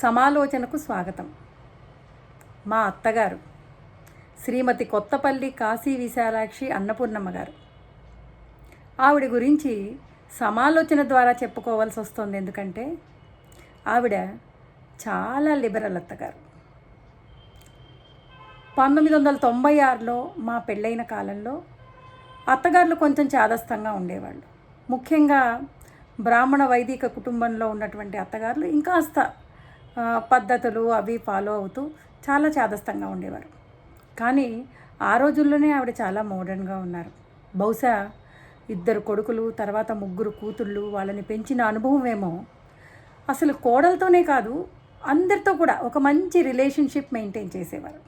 సమాలోచనకు స్వాగతం. మా అత్తగారు శ్రీమతి కొత్తపల్లి కాశీ విశాలాక్షి అన్నపూర్ణమ్మ గారు. ఆవిడ గురించి సమాలోచన ద్వారా చెప్పుకోవాల్సి వస్తుంది. ఎందుకంటే ఆవిడ చాలా లిబరల్ అత్తగారు. పంతొమ్మిది వందల తొంభై ఆరులో మా పెళ్ళైన కాలంలో అత్తగారులు కొంచెం చాదస్తంగా ఉండేవాళ్ళు. ముఖ్యంగా బ్రాహ్మణ వైదిక కుటుంబంలో ఉన్నటువంటి అత్తగారులు ఇంకాస్త ఆ, పద్ధతులు అవి ఫాలో అవుతూ చాలా చాదస్తంగా ఉండేవారు. కానీ ఆ రోజుల్లోనే ఆవిడ చాలా మోడర్న్గా ఉన్నారు. బహుశా ఇద్దరు కొడుకులు తర్వాత ముగ్గురు కూతుళ్ళు వాళ్ళని పెంచిన అనుభవం ఏమో అసలు కోడలతోనే కాదు అందరితో కూడా ఒక మంచి రిలేషన్షిప్ మెయింటైన్ చేసేవారు.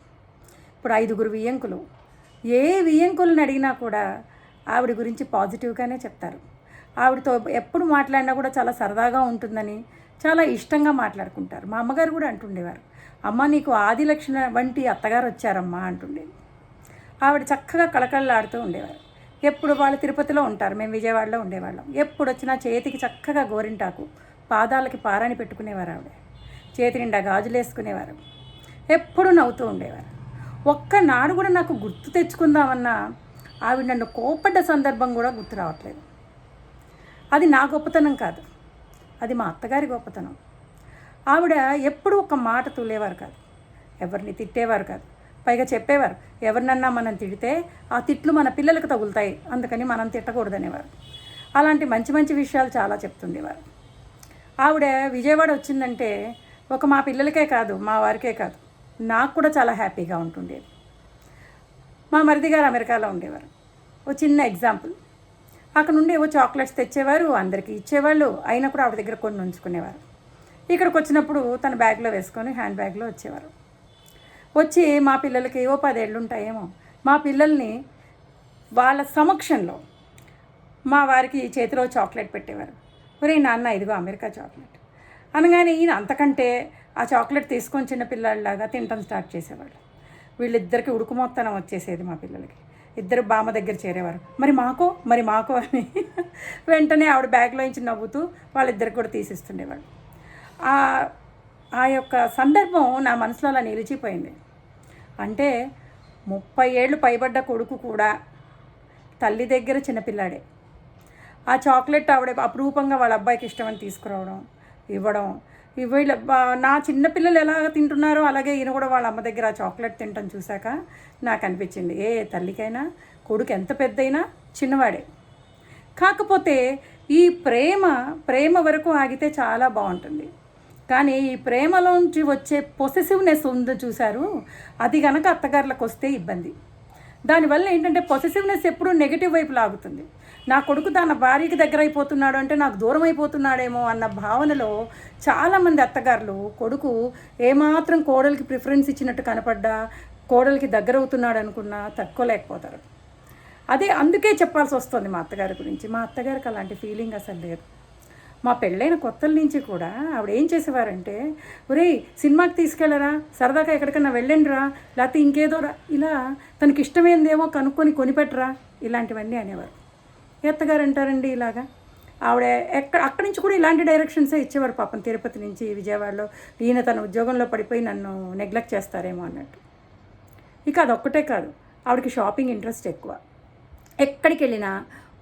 ఇప్పుడు ఐదుగురు వియ్యంకులు ఏ వియ్యంకులను అడిగినా కూడా ఆవిడ గురించి పాజిటివ్గానే చెప్తారు. ఆవిడతో ఎప్పుడు మాట్లాడినా కూడా చాలా సరదాగా ఉంటుందని చాలా ఇష్టంగా మాట్లాడుకుంటారు. మా అమ్మగారు కూడా అంటుండేవారు అమ్మ నీకు ఆది లక్షణ వంటి అత్తగారు వచ్చారమ్మా అంటుండేది. ఆవిడ చక్కగా కళకళలాడుతూ ఉండేవారు. ఎప్పుడు వాళ్ళు తిరుపతిలో ఉంటారు మేము విజయవాడలో ఉండేవాళ్ళం. ఎప్పుడు వచ్చినా చేతికి చక్కగా గోరింటాకు పాదాలకి పారాని పెట్టుకునేవారు ఆవిడ. చేతి నిండా గాజులు వేసుకునేవారు. ఎప్పుడు నవ్వుతూ ఉండేవారు. ఒక్కనాడు కూడా నాకు గుర్తు తెచ్చుకుందామన్నా ఆవిడ నన్ను కోపడ్డ సందర్భం కూడా గుర్తు రావట్లేదు. అది నా గొప్పతనం కాదు. అది మా అత్తగారి గొప్పతనం. ఆవిడ ఎప్పుడూ ఒక మాట తులేవారు కాదు. ఎవరిని తిట్టేవారు కాదు. పైగా చెప్పేవారు ఎవరినన్నా మనం తిడితే ఆ తిట్లు మన పిల్లలకు తగులుతాయి అందుకని మనం తిట్టకూడదనేవారు. అలాంటి మంచి మంచి విషయాలు చాలా చెప్తుండేవారు. ఆవిడ విజయవాడ వచ్చిందంటే ఒక మా పిల్లలకే కాదు మా వారికే కాదు నాకు కూడా చాలా హ్యాపీగా ఉంటుండేది. మా మరిది గారు అమెరికాలో ఉండేవారు. ఓ చిన్న ఎగ్జాంపుల్. అక్కడ నుండి ఏవో చాక్లెట్స్ తెచ్చేవారు అందరికీ ఇచ్చేవాళ్ళు. అయినా కూడా ఆవిడ దగ్గర కొన్ని ఉంచుకునేవారు. ఇక్కడికి వచ్చినప్పుడు తన బ్యాగ్లో వేసుకొని హ్యాండ్ బ్యాగ్లో వచ్చేవారు. వచ్చి మా పిల్లలకి ఏవో పదేళ్ళు ఉంటాయేమో. మా పిల్లల్ని వాళ్ళ సమక్షంలో మా వారికి చేతిలో చాక్లెట్ పెట్టేవారు. ఒరే నాన్న ఇదిగో అమెరికా చాక్లెట్. అనగానే ఈయన అంతకంటే ఆ చాక్లెట్ తీసుకొని చిన్న పిల్లల్లాగా తినటం స్టార్ట్ చేసేవాళ్ళు వీళ్ళిద్దరికి ఉడుకుమొత్తనం వచ్చేసేది మా పిల్లలకి. ఇద్దరు బామ్మ దగ్గర చేరేవారు. మరి మాకో? మరి మాకో అని వెంటనే ఆవిడ బ్యాగ్లో నుంచి నవ్వుతూ వాళ్ళిద్దరికి కూడా తీసిస్తుండేవాడు ఆ ఆ యొక్క సందర్భం నా మనసులో అలా నిలిచిపోయింది. అంటే ముప్పై ఏళ్ళు పైబడ్డ కొడుకు కూడా తల్లి దగ్గర చిన్నపిల్లాడే ఆ చాక్లెట్ ఆవిడ అపురూపంగా వాళ్ళ అబ్బాయికి ఇష్టమని తీసుకురావడం ఇవ్వడం వీళ్ళ నా చిన్నపిల్లలు ఎలా తింటున్నారో అలాగే ఈయన కూడా వాళ్ళ అమ్మ దగ్గర చాక్లెట్ తింటాం చూశాక నాకు అనిపించింది. ఏ తల్లికైనా కొడుకు ఎంత పెద్దయినా చిన్నవాడే. కాకపోతే ఈ ప్రేమ ప్రేమ వరకు ఆగితే చాలా బాగుంటుంది. కానీ ఈ ప్రేమలోంచి వచ్చే పొసెసివ్నెస్ ఉంది చూశారు. అది కనుక అత్తగారులకు వస్తే ఇబ్బంది. దానివల్ల ఏంటంటే పొసెసివ్నెస్ ఎప్పుడు నెగిటివ్ వైపు లాగుతుంది. నా కొడుకు తన భార్యకి దగ్గర అయిపోతున్నాడు అంటే నాకు దూరం అయిపోతున్నాడేమో అన్న భావనలో చాలామంది అత్తగారులు కొడుకు ఏమాత్రం కోడలికి ప్రిఫరెన్స్ ఇచ్చినట్టు కనపడ్డా కోడలికి దగ్గర అవుతున్నాడు అనుకున్నా తట్టుకోలేకపోతారు. అదే అందుకే చెప్పాల్సి వస్తుంది మా అత్తగారి గురించి. మా అత్తగారికి అలాంటి ఫీలింగ్ అసలు లేదు. మా పెళ్ళైన కొత్తల నుంచి కూడా ఆవిడ ఏం చేసేవారంటే ఒరేయ్ సినిమాకి తీసుకెళ్ళరా? సరదాగా ఎక్కడికన్నా వెళ్ళండిరా? లేకపోతే ఇంకేదో రా ఇలా తనకి ఇష్టమైందేమో కనుక్కొని కొనిపెట్టరా? ఇలాంటివన్నీ అనేవారు. ఎత్తగారు అంటారండి ఇలాగా? ఆవిడ ఎక్కడ అక్కడి నుంచి కూడా ఇలాంటి డైరెక్షన్సే ఇచ్చేవారు పాపం తిరుపతి నుంచి విజయవాడలో. ఈయన తన ఉద్యోగంలో పడిపోయి నన్ను నెగ్లెక్ట్ చేస్తారేమో అన్నట్టు. ఇక అదొక్కటే కాదు ఆవిడకి షాపింగ్ ఇంట్రెస్ట్ ఎక్కువ. ఎక్కడికి వెళ్ళినా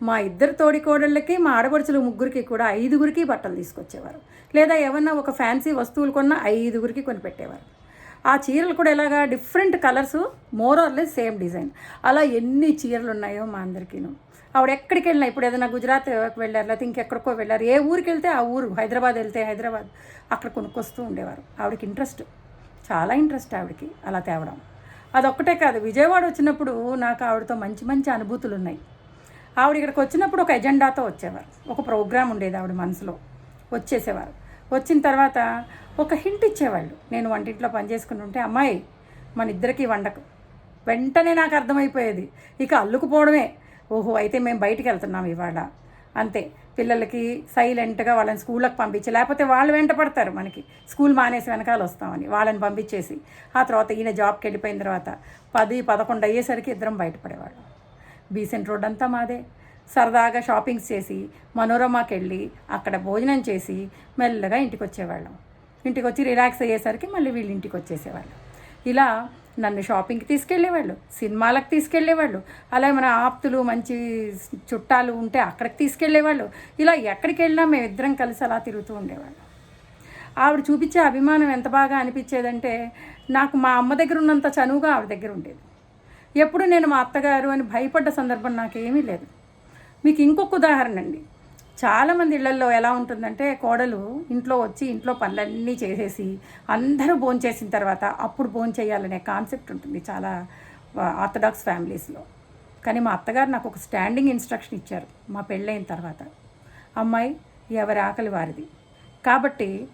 మా ఇద్దరు తోడికోడళ్ళకి మా ఆడపడుచులు ముగ్గురికి కూడా ఐదుగురికి బట్టలు తీసుకొచ్చేవారు. లేదా ఏమన్నా ఒక ఫ్యాన్సీ వస్తువులు కొన్నా ఐదుగురికి కొనిపెట్టేవారు. ఆ చీరలు కూడా ఎలాగా different colours more or less same design. అలా ఎన్ని చీరలు ఉన్నాయో మా అందరికీను. ఆవిడ ఎక్కడికి వెళ్ళినా ఇప్పుడు ఏదైనా గుజరాత్ వెళ్ళారు లేకపోతే ఇంకెక్కడికో వెళ్ళారు ఏ ఊరికి వెళ్తే ఆ ఊరు హైదరాబాద్ వెళ్తే హైదరాబాద్ అక్కడ కొనుక్కొస్తూ ఉండేవారు. ఆవిడకి ఇంట్రెస్ట్ చాలా ఇంట్రెస్ట్ ఆవిడకి అలా తేవడం. అదొక్కటే కాదు విజయవాడ వచ్చినప్పుడు నాకు ఆవిడతో మంచి మంచి అనుభూతులు ఉన్నాయి ఆవిడ ఇక్కడికి వచ్చినప్పుడు ఒక ఎజెండాతో వచ్చేవారు. ఒక ప్రోగ్రామ్ ఉండేది ఆవిడ మనసులో. వచ్చేసేవారు. వచ్చిన తర్వాత ఒక హింట్ ఇచ్చేవాళ్ళు. నేను వంటింట్లో పని చేసుకుని ఉంటే అమ్మాయి మన ఇద్దరికి వండకు. వెంటనే నాకు అర్థమైపోయేది. ఇక అల్లుకుపోవడమే. ఓహో అయితే మేము బయటికి వెళ్తున్నాం ఇవాళ. అంతే. పిల్లలకి సైలెంట్గా వాళ్ళని స్కూళ్ళకి పంపించి లేకపోతే వాళ్ళు వెంట పడతారు మనకి. స్కూల్ మానేసి వెనకాల వస్తామని వాళ్ళని పంపించేసి. ఆ తర్వాత ఈయన జాబ్కి వెళ్ళిపోయిన తర్వాత పది పదకొండు అయ్యేసరికి ఇద్దరం బయటపడేవాళ్ళం. బీసెంట్ రోడ్ అంతా మాదే. సరదాగా షాపింగ్స్ చేసి మనోరమాకి వెళ్ళి అక్కడ భోజనం చేసి మెల్లగా ఇంటికి వచ్చేవాళ్ళం ఇంటికి వచ్చి రిలాక్స్ అయ్యేసరికి మళ్ళీ వీళ్ళు ఇంటికి వచ్చేసేవాళ్ళు ఇలా నన్ను షాపింగ్కి తీసుకెళ్ళేవాళ్ళు సినిమాలకు తీసుకెళ్ళేవాళ్ళు అలాగే మన ఆప్తులు మంచి చుట్టాలు ఉంటే అక్కడికి తీసుకెళ్ళేవాళ్ళు ఇలా ఎక్కడికి వెళ్ళినా మేము ఇద్దరం కలిసి అలా తిరుగుతూ ఉండేవాళ్ళం. ఆవిడ చూపించే అభిమానం ఎంత బాగా అనిపించేదంటే నాకు మా అమ్మ దగ్గర ఉన్నంత చనువుగా ఆవిడ దగ్గర ఉండేది. ఎప్పుడు నేను మా అత్తగారు అని భయపడ్డ సందర్భం నాకేమీ లేదు. మీకు ఇంకొక ఉదాహరణ అండి. చాలామంది ఇళ్ళలో ఎలా ఉంటుందంటే కోడలు ఇంట్లో వచ్చి ఇంట్లో పనులన్నీ చేసేసి అందరూ భోంచేసిన తర్వాత అప్పుడు భోంచేయాలనే కాన్సెప్ట్ ఉంటుంది చాలా ఆర్థడాక్స్ ఫ్యామిలీస్లో. కానీ మా అత్తగారు నాకు ఒక స్టాండింగ్ ఇన్స్ట్రక్షన్ ఇచ్చారు మా పెళ్ళైన తర్వాత. అమ్మాయి ఎవరి ఆకలి వారిది. కాబట్టి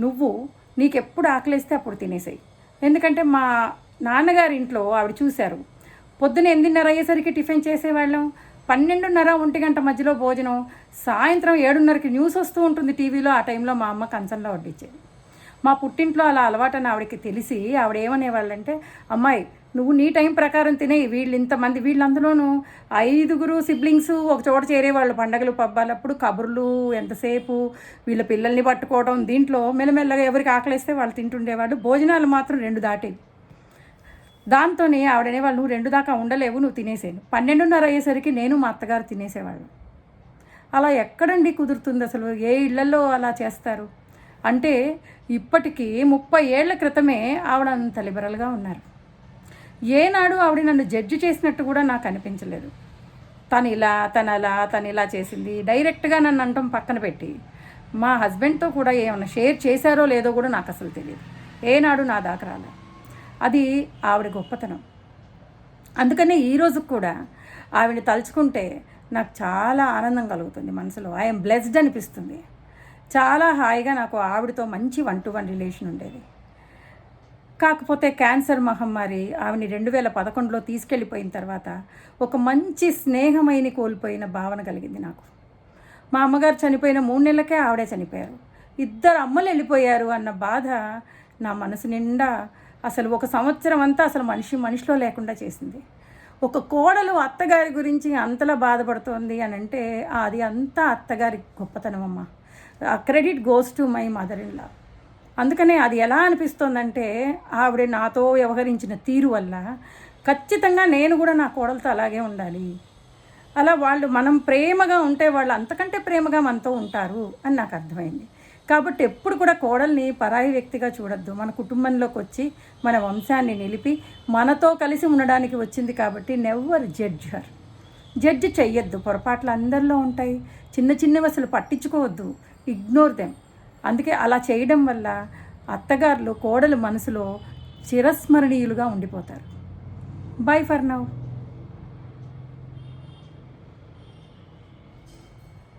నువ్వు నీకెప్పుడు ఆకలిస్తే అప్పుడు తినేసాయి. ఎందుకంటే మా నాన్నగారి ఇంట్లో ఆవిడ చూశారు. పొద్దున ఎనిమిదిన్నర అయ్యేసరికి టిఫిన్ చేసేవాళ్ళం. పన్నెండున్నర ఒంటి గంట మధ్యలో భోజనం. సాయంత్రం ఏడున్నరకి న్యూస్ వస్తూ ఉంటుంది టీవీలో. ఆ టైంలో మా అమ్మ కంచంలో వడ్డించేది మా పుట్టింట్లో అలా అలవాటని ఆవిడకి తెలిసి ఆవిడ ఏమనేవాళ్ళంటే అమ్మాయి నువ్వు నీ టైం ప్రకారం తినే వీళ్ళు ఇంతమంది. వీళ్ళందులోనూ ఐదుగురు సిబ్లింగ్స్ ఒక చోట చేరేవాళ్ళు. పండగలు పబ్బాలప్పుడు కబుర్లు ఎంతసేపు వీళ్ళ పిల్లల్ని పట్టుకోవడం దీంట్లో మెల్లమెల్లగా ఎవరికి ఆకలిస్తే వాళ్ళు తింటుండేవాళ్ళు. భోజనాలు మాత్రం రెండు దాటేవి. దాంతోనే ఆవిడనే వాళ్ళు నువ్వు రెండు దాకా ఉండలేవు నువ్వు తినేసేను పన్నెండున్నర అయ్యేసరికి నేను మా అత్తగారు తినేసేవాళ్ళు. అలా ఎక్కడండి కుదురుతుంది అసలు? ఏ ఇళ్ళలో అలా చేస్తారు? అంటే ఇప్పటికీ ముప్పై ఏళ్ళ క్రితమే ఆవిడ అంత లిబరల్గా ఉన్నారు. ఏనాడు ఆవిడ నన్ను జడ్జి చేసినట్టు కూడా నాకు అనిపించలేదు. తను ఇలా తను అలా తను ఇలా చేసింది డైరెక్ట్గా నన్ను అంటం పక్కన పెట్టి మా హస్బెండ్తో కూడా ఏమైనా షేర్ చేశారో లేదో కూడా నాకు అసలు తెలియదు ఏనాడు నా దాకా రాలేదు. అది ఆవిడ గొప్పతనం. అందుకనే ఈ రోజుకు కూడా ఆవిడని తలుచుకుంటే నాకు చాలా ఆనందం కలుగుతుంది మనసులో. ఐఎమ్ బ్లెస్డ్ అనిపిస్తుంది. చాలా హాయిగా నాకు ఆవిడతో మంచి వన్ టు వన్ రిలేషన్ ఉండేది. కాకపోతే క్యాన్సర్ మహమ్మారి ఆవిని రెండు వేల పదకొండులో తీసుకెళ్ళిపోయిన తర్వాత ఒక మంచి స్నేహమైని కోల్పోయిన భావన కలిగింది నాకు. మా అమ్మగారు చనిపోయిన మూడు నెలలకే ఆవిడే చనిపోయారు. ఇద్దరు అమ్మలు వెళ్ళిపోయారు అన్న బాధ నా మనసు నిండా అసలు ఒక సంవత్సరం అంతా అసలు మనిషి మనిషిలో లేకుండా చేసింది. ఒక కోడలు అత్తగారి గురించి అంతలా బాధపడుతోంది అని అంటే అది అంతా అత్తగారి గొప్పతనం అమ్మ. Credit goes to my mother in law అందుకనే అది ఎలా అనిపిస్తోందంటే ఆవిడ నాతో వ్యవహరించిన తీరు వల్ల ఖచ్చితంగా నేను కూడా నా కోడలతో అలాగే ఉండాలి. అలా వాళ్ళు మనం ప్రేమగా ఉంటే వాళ్ళు అంతకంటే ప్రేమగా మనతో ఉంటారు అని నాకు అర్థమైంది. కాబట్టి ఎప్పుడు కూడా కోడల్ని పరాయి వ్యక్తిగా చూడొద్దు. మన కుటుంబంలోకి వచ్చి మన వంశాన్ని నిలిపి మనతో కలిసి ఉండడానికి వచ్చింది కాబట్టి నెవర్ జడ్జ్ హర్ జడ్జ్ చెయ్యొద్దు. పొరపాట్లు అందరిలో ఉంటాయి. చిన్న చిన్నవి అసలు పట్టించుకోవద్దు. Ignore them. అందుకే అలా చేయడం వల్ల అత్తగారులు కోడలు మనసులో చిరస్మరణీయులుగా ఉండిపోతారు. Bye for now.